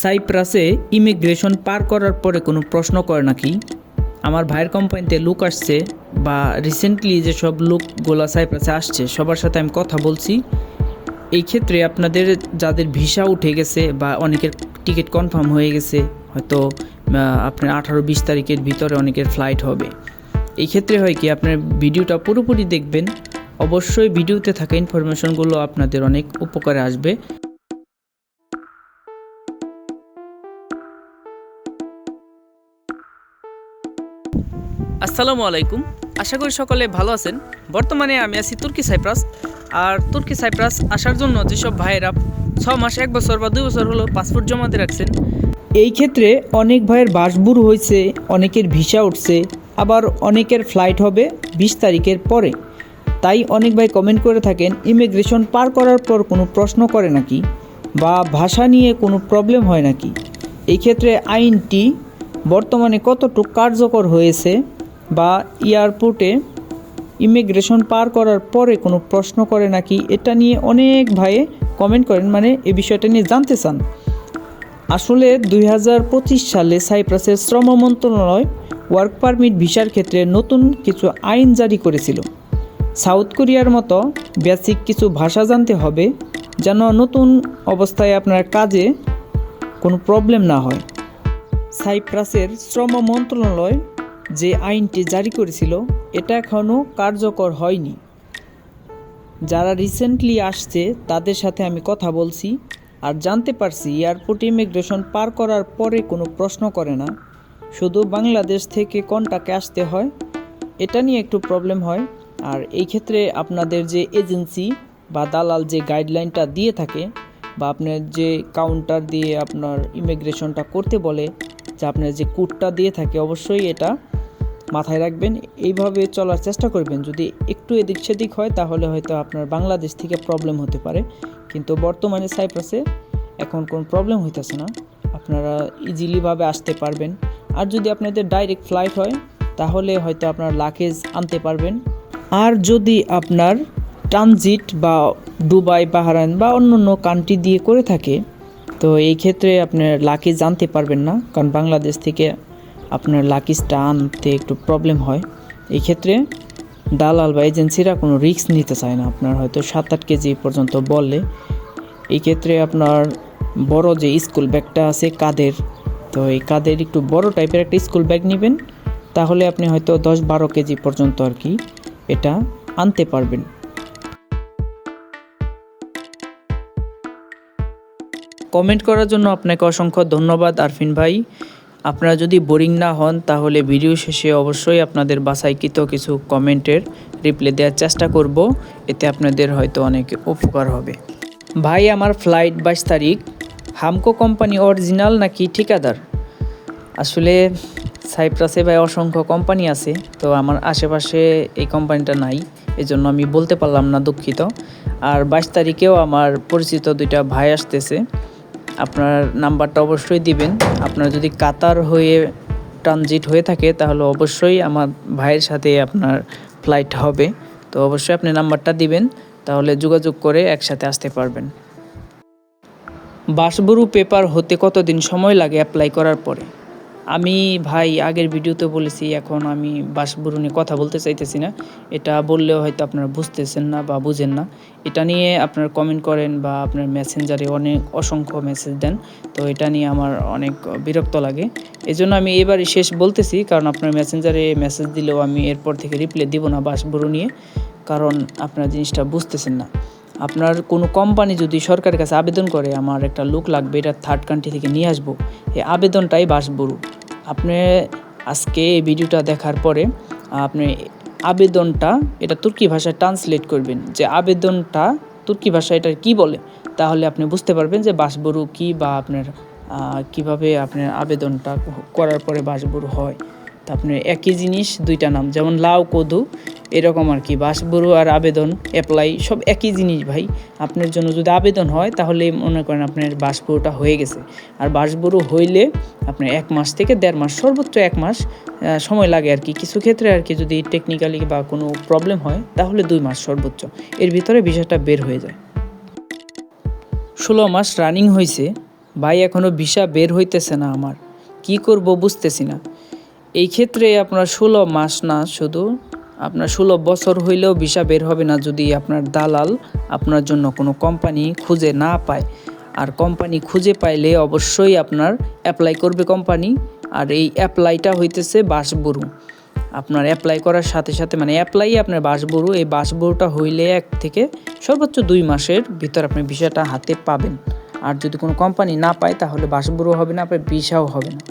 সাইপ্রাসে immigration পার করার পরে কোনো প্রশ্ন করে নাকি? আমার ভাইয়ের কোম্পানিতে লুক আসছে বা রিসেন্টলি যেসব লোকগুলো সাইপ্রাসে আসছে, সবার সাথে আমি কথা বলছি। এই ক্ষেত্রে আপনাদের যাদের ভিসা উঠে গেছে বা অনেকের টিকিট কনফার্ম হয়ে গেছে, হয়তো আপনার আঠারো বিশ তারিখের ভিতরে অনেকের ফ্লাইট হবে। এই ক্ষেত্রে হয় কি, আপনার ভিডিওটা পুরোপুরি দেখবেন। অবশ্যই ভিডিওতে থাকা ইনফরমেশনগুলো আপনাদের অনেক উপকারে আসবে। আসসালামু আলাইকুম। আশা করি সকলে ভালো আছেন। বর্তমানে আমি আছি তুর্কি সাইপ্রাস। আর তুর্কি সাইপ্রাস আসার জন্য যেসব ভাইয়েরা ছ মাস, এক বছর বা দুই বছর হলো পাসপোর্ট জমাতে রাখছেন, এই ক্ষেত্রে অনেক ভাইয়ের বাসবুর হয়েছে, অনেকের ভিসা উঠছে, আবার অনেকের ফ্লাইট হবে বিশ তারিখের পরে। তাই অনেক ভাই কমেন্ট করে থাকেন ইমিগ্রেশন পার করার পর কোনো প্রশ্ন করে নাকি? বা ভাষা নিয়ে কোনো প্রবলেম হয় নাকি? এই ক্ষেত্রে আইনটি বর্তমানে কতটুকু কার্যকর হয়েছে বা এয়ারপোর্টে ইমিগ্রেশন পার করার পরে কোনো প্রশ্ন করে নাকি, এটা নিয়ে অনেক ভাইয়ে কমেন্ট করেন মানে এ বিষয়টা নিয়ে জানতে চান। আসলে দু হাজার পঁচিশ সালে সাইপ্রাসের শ্রম মন্ত্রণালয় ওয়ার্ক পারমিট ভিসার ক্ষেত্রে নতুন কিছু আইন জারি করেছিল। সাউথ কোরিয়ার মতো বেসিক কিছু ভাষা জানতে হবে যেন নতুন অবস্থায় আপনার কাজে কোনো প্রবলেম না হয়। সাইপ্রাসের শ্রম মন্ত্রণালয় যে আইনটি জারি করেছিল, এটা এখনও কার্যকর হয়নি। যারা রিসেন্টলি আসছে, তাদের সাথে আমি কথা বলছি আর জানতে পারছি এয়ারপোর্ট ইমিগ্রেশন পার করার পরে কোনো প্রশ্ন করে না। শুধু বাংলাদেশ থেকে কন্টাকে আসতে হয়, এটা নিয়ে একটু প্রবলেম হয়। আর এই ক্ষেত্রে আপনাদের যে এজেন্সি বা দালাল যে গাইডলাইনটা দিয়ে থাকে বা আপনার যে কাউন্টার দিয়ে আপনার ইমিগ্রেশনটা করতে বলে, যে আপনার যে কোডটা দিয়ে থাকে, অবশ্যই এটা মাথায় রাখবেন, এইভাবে চলার চেষ্টা করবেন। যদি একটু এদিক সেদিক হয়, তাহলে হয়তো আপনার বাংলাদেশ থেকে প্রবলেম হতে পারে। কিন্তু বর্তমানে সাইপ্রাসে এখন কোনো প্রবলেম হইতেছে না। আপনারা ইজিলিভাবে আসতে পারবেন। আর যদি আপনাদের ডাইরেক্ট ফ্লাইট হয়, তাহলে হয়তো আপনার লাকেজ আনতে পারবেন। আর যদি আপনার ট্রানজিট বা দুবাই, বাহারাইন বা অন্য অন্য কান্ট্রি দিয়ে করে থাকে, তো এই ক্ষেত্রে আপনার লাকেজ আনতে পারবেন না। কারণ বাংলাদেশ থেকে আপনার লাকিজটা আনতে একটু প্রবলেম হয়। এই ক্ষেত্রে দালাল বা এজেন্সিরা কোনো রিস্ক নিতে চায় না। আপনার হয়তো সাত আট কেজি পর্যন্ত বললে এই ক্ষেত্রে আপনার বড় যে স্কুল ব্যাগটা আছে কাদের, তো এই কাদের একটু বড় টাইপের একটা স্কুল ব্যাগ নেবেন, তাহলে আপনি হয়তো দশ বারো কেজি পর্যন্ত আর কি এটা আনতে পারবেন। কমেন্ট করার জন্য আপনাকে অসংখ্য ধন্যবাদ আরফিন ভাই। আপনারা যদি বোরিং না হন, তাহলে ভিডিও শেষে অবশ্যই আপনাদের বাসাইকৃত কিছু কমেন্টের রিপ্লাই দেওয়ার চেষ্টা করব। এতে আপনাদের হয়তো অনেক উপকার হবে। ভাই, আমার ফ্লাইট বাইশ তারিখ। হামকো কোম্পানি অরিজিনাল নাকি ঠিকাদার? আসলে সাইপ্রাসে ভাই অসংখ্য কোম্পানি আছে, তো আমার আশেপাশে এই কোম্পানিটা নাই। এজন্য আমি বলতে পারলাম না দুঃখিত। আর বাইশ তারিখেও আমার পরিচিত দুইটা ভাই আসতেছে। আপনার নাম্বারটা অবশ্যই দিবেন। আপনার যদি কাতার হয়ে ট্রানজিট হয়ে থাকে, তাহলে অবশ্যই আমার ভাইয়ের সাথে আপনার ফ্লাইট হবে। তো অবশ্যই আপনি নাম্বারটা দিবেন, তাহলে যোগাযোগ করে একসাথে আসতে পারবেন। বাসবরু পেপার হতে কতদিন সময় লাগে অ্যাপ্লাই করার পরে? আমি ভাই আগের ভিডিওতে বলেছি, এখন আমি বাসবরু নিয়ে কথা বলতে চাইতেছি না। এটা বললেও হয়তো আপনারা বুঝতেছেন না বা বুঝেন না। এটা নিয়ে আপনারা কমেন্ট করেন বা আপনার মেসেঞ্জারে অনেক অসংখ্য মেসেজ দেন। তো এটা নিয়ে আমার অনেক বিরক্ত লাগে। এজন্য আমি এবারই শেষ বলতেছি, কারণ আপনার মেসেঞ্জারে মেসেজ দিলেও আমি এরপর থেকে রিপ্লাই দিব না বাসবরু নিয়ে, কারণ আপনারা জিনিসটা বুঝতেছেন না। আপনার কোনো কোম্পানি যদি সরকারের কাছে আবেদন করে, আমার একটা লোক লাগবে, এটা থার্ড কান্ট্রি থেকে নিয়ে আসব। এই আবেদনটাই বাসবরু আপনি আজকে এই ভিডিওটা দেখার পরে আপনি আবেদনটা, এটা তুর্কি ভাষায় ট্রান্সলেট করবেন। যে আবেদনটা তুর্কি ভাষায় এটার কি বলে? তাহলে আপনি বুঝতে পারবেন যে বাসবরু কি বা আপনার কীভাবে আপনার আবেদনটা করার পরে বাসবরু হয়। তা আপনার একই জিনিস, দুইটা নাম, যেমন লাউ, কদু, এরকম আর কি বাসবরু আর আবেদন, অ্যাপ্লাই, সব একই জিনিস ভাই। আপনার জন্য যদি আবেদন হয়, তাহলে মনে করেন আপনার বাসবরুটা হয়ে গেছে। আর বাসবরু হইলে আপনার এক মাস থেকে দেড় মাস, সর্বোচ্চ এক মাস সময় লাগে আর কি। কিছু ক্ষেত্রে আর কি যদি টেকনিক্যালি বা কোনো প্রবলেম হয়, তাহলে দুই মাস সর্বোচ্চ। এর ভিতরে বিষয়টা বের হয়ে যায়। ষোলো মাস রানিং হয়েছে ভাই এখনও ভিসা বের হইতেছে না আমার। কি করব বুঝতেছি না। এই ক্ষেত্রে আপনার ষোলো মাস না, শুধু আপনার ষোলো বছর হইলেও ভিসা বের হবে না যদি আপনার দালাল আপনার জন্য কোনো কোম্পানি খুঁজে না পায়। আর কোম্পানি খুঁজে পাইলে অবশ্যই আপনার অ্যাপ্লাই করবে কোম্পানি, আর এই অ্যাপ্লাইটা হইতেছে বাসবরু আপনার অ্যাপ্লাই করার সাথে সাথে মানে অ্যাপ্লাই আপনার বাসবরু এই বাসবরুটা হইলে এক থেকে সর্বোচ্চ দুই মাসের ভিতর আপনি ভিসাটা হাতে পাবেন। আর যদি কোনো কোম্পানি না পায় তাহলে বাসবরু হবে না, আপনার ভিসাও হবে না।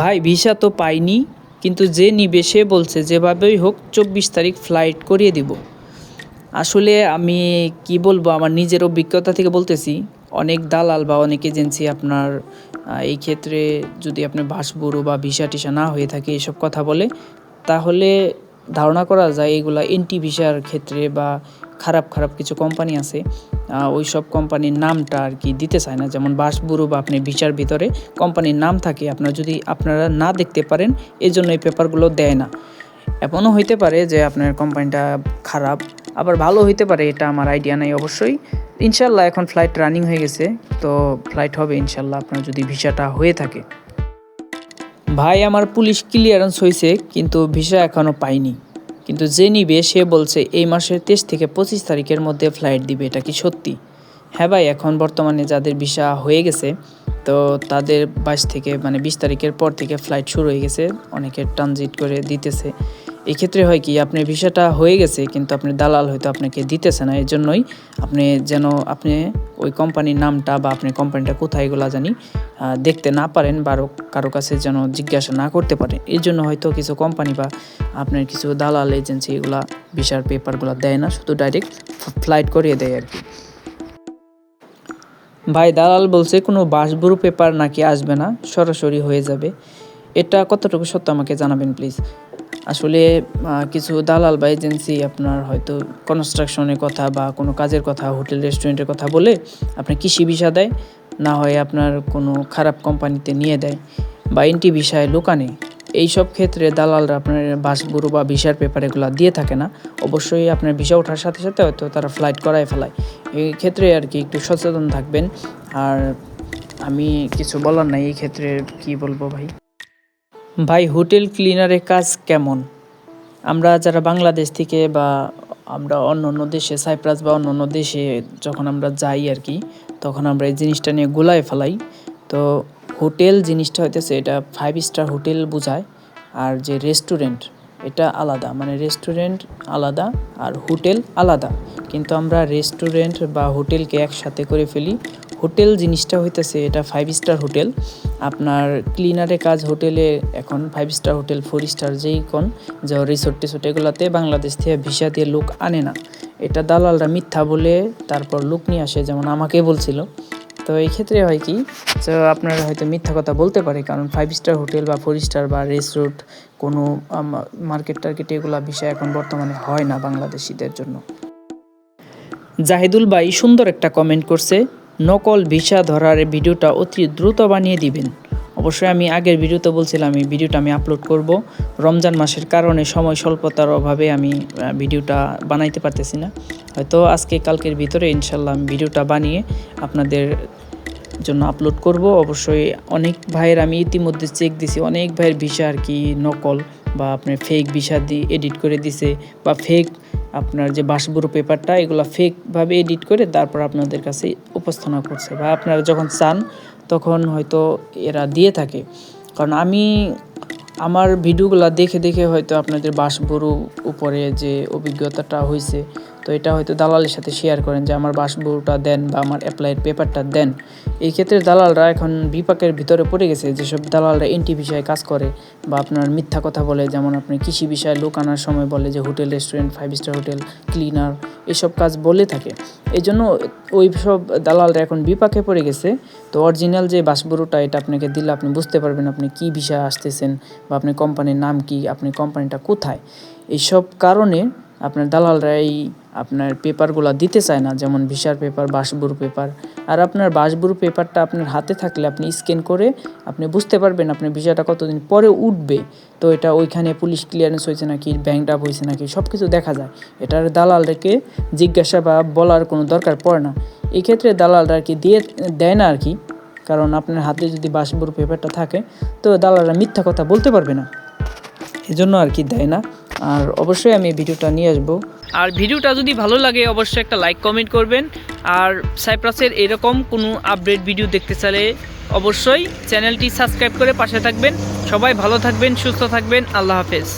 ভাই, ভিসা তো পাইনি, কিন্তু যে নিবে সে বলছে, যেভাবেই হোক চব্বিশ তারিখ ফ্লাইট করিয়ে দিব। আসলে আমি কি বলব, আমার নিজের অভিজ্ঞতা থেকে বলতেছি, অনেক দালাল বা অনেক এজেন্সি আপনার এই ক্ষেত্রে যদি আপনার বাসবুরু বা ভিসা টিসা না হয়ে থাকে, এসব কথা বলে, তাহলে ধারণা করা যায় এগুলা এনটি ভিসার ক্ষেত্রে বা খারাপ খারাপ কিছু কোম্পানি আছে। ওই সব কোম্পানির নামটা আর কি দিতে চায় না। যেমন বাসবুরু বা আপনি ভিসার ভিতরে কোম্পানির নাম থাকে, আপনার যদি আপনারা না দেখতে পারেন এই জন্য এই পেপারগুলো দেয় না। এমনও হইতে পারে যে আপনার কোম্পানিটা খারাপ, আবার ভালো হইতে পারে, এটা আমার আইডিয়া নাই অবশ্যই। ইনশাল্লাহ এখন ফ্লাইট রানিং হয়ে গেছে, তো ফ্লাইট হবে ইনশাল্লাহ, আপনার যদি ভিসাটা হয়ে থাকে। ভাই, আমার পুলিশ ক্লিয়ারেন্স হয়েছে কিন্তু ভিসা এখনও পাইনি। কিন্তু যে নিবে, সে বলছে, এই মাসের তেইশ থেকে পঁচিশ তারিখের মধ্যে ফ্লাইট দিবে, এটা কি সত্যি? হ্যাঁ ভাই, এখন বর্তমানে যাদের ভিসা হয়ে গেছে, তো তাদের বাইশ থেকে মানে বিশ তারিখের পর থেকে ফ্লাইট শুরু হয়ে গেছে, অনেকে ট্রানজিট করে দিতেছে। এক্ষেত্রে হয় কি, আপনার ভিসাটা হয়ে গেছে, কিন্তু আপনি দালাল হয়তো আপনাকে দিতেছে না এর জন্যই আপনি যেন আপনি ওই কোম্পানির নামটা বা আপনি কোম্পানিটা কোথায় এগুলা জানি দেখতে না পারেন বা কারও কাছে যেন জিজ্ঞাসা না করতে পারেন। এর জন্য হয়তো কিছু কোম্পানি বা আপনার কিছু দালাল এজেন্সি এগুলা ভিসার পেপারগুলো দেয় না, শুধু ডাইরেক্ট ফ্লাইট করিয়ে দেয় আর কি। ভাই, দালাল বলছে কোনো বাসবুরু পেপার নাকি আসবে না, সরাসরি হয়ে যাবে। এটা কতটুকু সত্য আমাকে জানাবেন, প্লিজ? আসলে কিছু দালাল বা এজেন্সি আপনার হয়তো কনস্ট্রাকশনের কথা বা কোনো কাজের কথা, হোটেল রেস্টুরেন্টের কথা বলে আপনার কৃষি ভিসা দেয়, না হয় আপনার কোনো খারাপ কোম্পানিতে নিয়ে দেয় বা এনটি ভিসায় লোকানে এই সব ক্ষেত্রে দালালরা আপনার বাসবুরু বা ভিসার পেপার এগুলো দিয়ে থাকে না। অবশ্যই আপনার ভিসা ওঠার সাথে সাথে হয়তো তারা ফ্লাইট করায় ফেলায়। এই ক্ষেত্রে আর কি একটু সচেতন থাকবেন। আর আমি কিছু বলার নাই, এই ক্ষেত্রে কি বলব ভাই? ভাই, হোটেল ক্লিনারের কাজ কেমন? আমরা যারা বাংলাদেশ থেকে বা আমরা অন্য অন্য দেশে, সাইপ্রাস বা অন্য অন্য দেশে যখন আমরা যাই আর কি, তখন আমরা এই জিনিসটা নিয়ে গোলায় ফেলাই। তো হোটেল জিনিসটা হইতেছে, এটা ফাইভ স্টার হোটেল বোঝায়। আর যে রেস্টুরেন্ট এটা আলাদা। মানে রেস্টুরেন্ট আলাদা আর হোটেল আলাদা। কিন্তু আমরা রেস্টুরেন্ট বা হোটেলকে একসাথে করে ফেলি। হোটেল জিনিসটা হইতেছে, এটা ফাইভ স্টার হোটেল। আপনার ক্লিনারে কাজ হোটেলে এখন five star hotel four star যেই কোন, যে রিসোর্ট টিসোর্ট এগুলোতে বাংলাদেশ থেকে ভিসা দিয়ে লোক আনে না। এটা দালালরা মিথ্যা বলে তারপর লোক নিয়ে আসে, যেমন আমাকে বলছিল। তো এই ক্ষেত্রে হয় কি, যে আপনারা হয়তো মিথ্যা কথা বলতে পারে, কারণ ফাইভ স্টার হোটেল বা ফোর স্টার বা রিসোর্ট কোনো মার্কেট টার্কেট এগুলো বিষয় এখন বর্তমানে হয় না বাংলাদেশিদের জন্য। জাহিদুল ভাই সুন্দর একটা কমেন্ট করছে নকল ভিসা ধরার ভিডিওটা অতি দ্রুত বানিয়ে দিবেন। অবশ্যই আমি আগের ভিডিওতে বলছিলাম, এই ভিডিওটা আমি আপলোড করব। রমজান মাসের কারণে সময় স্বল্পতার অভাবে আমি ভিডিওটা বানাইতে পারতেছি না। হয়তো আজকে, কালকের ভিতরে ইনশাল্লাহ আমি ভিডিওটা বানিয়ে আপনাদের জন্য আপলোড করব। অবশ্যই অনেক ভাইয়ের আমি ইতিমধ্যে চেক দিছি, অনেক ভাইয়ের ভিসা আর কি নকল বা আপনার ফেক ভিসা দিয়ে এডিট করে দিছে বা ফেক আপনার যে বাসবুরু পেপারটা, এগুলো ফেকভাবে এডিট করে তারপর আপনাদের কাছে উপস্থাপনা করছে। বা আপনারা যখন চান, তখন হয়তো এরা দিয়ে থাকে। কারণ আমি, আমার ভিডিওগুলো দেখে দেখে হয়তো আপনাদের বাসবুরু উপরে যে অভিজ্ঞতাটা হয়েছে তো এটা হয়তো দালালের সাথে শেয়ার করেন যে আমার বাসবুরুটা দেন বা আমার অ্যাপ্লাইড পেপারটা দেন। এই ক্ষেত্রে দালালরা এখন বিপাকের ভিতরে পড়ে গেছে, যেসব দালালরা এনটি বিষয়ে কাজ করে বা আপনার মিথ্যা কথা বলে, যেমন আপনি কৃষি বিষয়ে লোক আনার সময় বলে যে hotel restaurant five star hotel cleaner এসব কাজ বলে থাকে। এই জন্য ওই সব দালালরা এখন বিপাকে পড়ে গেছে। তো অরিজিনাল যে বাসবুরুটা এটা আপনাকে দিলে আপনি বুঝতে পারবেন আপনি কি বিষয়ে আসতেছেন বা আপনি কোম্পানির নাম কি, আপনি কোম্পানিটা কোথায়। এইসব কারণে আপনার দালালরা এই আপনার পেপারগুলো দিতে চায় না, যেমন ভিসার পেপার, বাসবুরু পেপার। আর আপনার বাসবুরু পেপারটা আপনার হাতে থাকলে আপনি স্ক্যান করে আপনি বুঝতে পারবেন আপনার ভিসাটা কতদিন পরে উঠবে। তো এটা ওইখানে পুলিশ ক্লিয়ারেন্স হয়েছে নাকি ব্যাংক ডাপ হয়েছে নাকি সব কিছু দেখা যায়। এটার দালালকে জিজ্ঞাসা বা বলার কোনো দরকার পড়ে না। এই ক্ষেত্রে দালালরা আর কি দিয়ে, দেয় না আর কি? কারণ আপনার হাতে যদি বাসবুর পেপারটা থাকে, তো দালালরা মিথ্যা কথা বলতে পারবে না। এজন্য আর কি দেয় না। আর অবশ্যই আমি ভিডিওটা নিয়ে আসব। আর ভিডিওটা যদি ভালো লাগে, অবশ্যই একটা লাইক কমেন্ট করবেন। আর সাইপ্রাসের এরকম কোনো আপডেট ভিডিও দেখতে চাইলে অবশ্যই চ্যানেলটি সাবস্ক্রাইব করে পাশে থাকবেন। সবাই ভালো থাকবেন, সুস্থ থাকবেন। আল্লাহ হাফেজ।